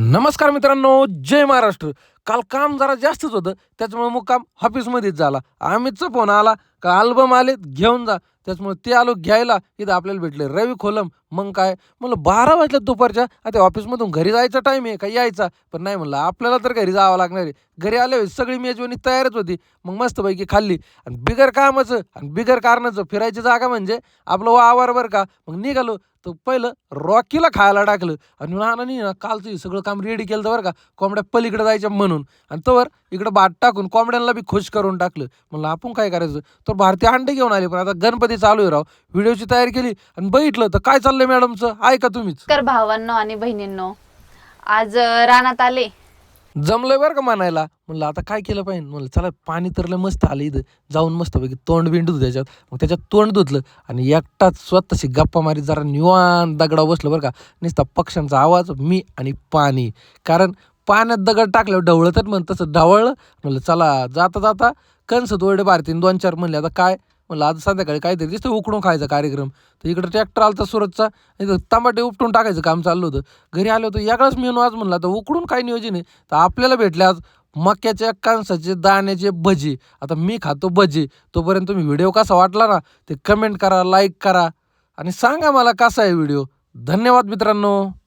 नमस्कार मित्रांनो जय महाराष्ट्र. काल काम जरा जास्तच होतं त्याच्यामुळे मुक्काम ऑफिसमध्येच झाला. अमितचा फोन आला का अल्बम आले घेऊन जा. त्याच्यामुळे ते आलो घ्यायला इथं आपल्याला भेटले रवी खोलम. मग काय? म्हणलं बारा वाजल्या दुपारच्या आता ऑफिसमधून घरी जायचा टाईम आहे का यायचा? पण नाही म्हणलं आपल्याला तर घरी जावं लागणार आहे. घरी आले सगळी मेजवानी तयारच होती. मग मस्तपैकी खाल्ली. आणि बिगर कामाचं आणि बिगर कारणाचं फिरायची जागा म्हणजे आपलं वावर बरं का? मग निघालो. तर पहिलं रॉकीला खायला टाकलं. आणि नानानी ना कालचं सगळं काम रेडी केलं तर बरं का कोंबड्या पलीकडे जायच्या म्हणून. आणि तोवर इकडं बाट टाकून कोंबड्यांना बी खुश करून टाकलं. म्हणलं आपण काय करायचं? तर भारतीय अंडे घेऊन आले. पण आता गणपती चालू आहे राव. व्हिडिओची तयारी केली आणि बघितलं तर काय चाललंय मॅडमचं? ऐका तुम्हीच. तर भावांनो आणि बहिणींनो. आज रानात आले. जमलंय बरं का म्हणायला? म्हणलं आता काय केलं पाहिजे? म्हणलं चला पाणी तर लय मस्त आलं इथं. जाऊन मस्तपैकी तोंड बिंड धुत त्याच्यात. मग त्याच्यात तोंड धुतलं आणि एकटाच स्वतःशी गप्पा मारी जरा निवान दगडावर बसलं बरं का. नुसता पक्ष्यांचा आवाज मी आणि पाणी. कारण पाण्यात दगड टाकल्यावर ढवळतात म्हण तसं ढवळलं. म्हणलं चला जाता जाता कंस तोडे भारतीन दोन चार म्हणले आता काय म्हणलं आज संध्याकाळी काहीतरी दिसतं उकडून खायचा कार्यक्रम. तर इकडं ट्रॅक्टर आला तर सुरतचा इथं टमाटे उपटून टाकायचं काम चाललं होतं. घरी आलं होतं यागळाच मेनू आज म्हणला तर उकडून काय नियोजन आहे? तर आपल्याला भेटले आज मक्याच्या कांसाचे दाण्याचे भजी. आता मी खातो भजी. तोपर्यंत तुम्ही व्हिडिओ कसा वाटला ना ते कमेंट करा लाईक करा. आणि सांगा मला कसा आहे व्हिडिओ. धन्यवाद मित्रांनो.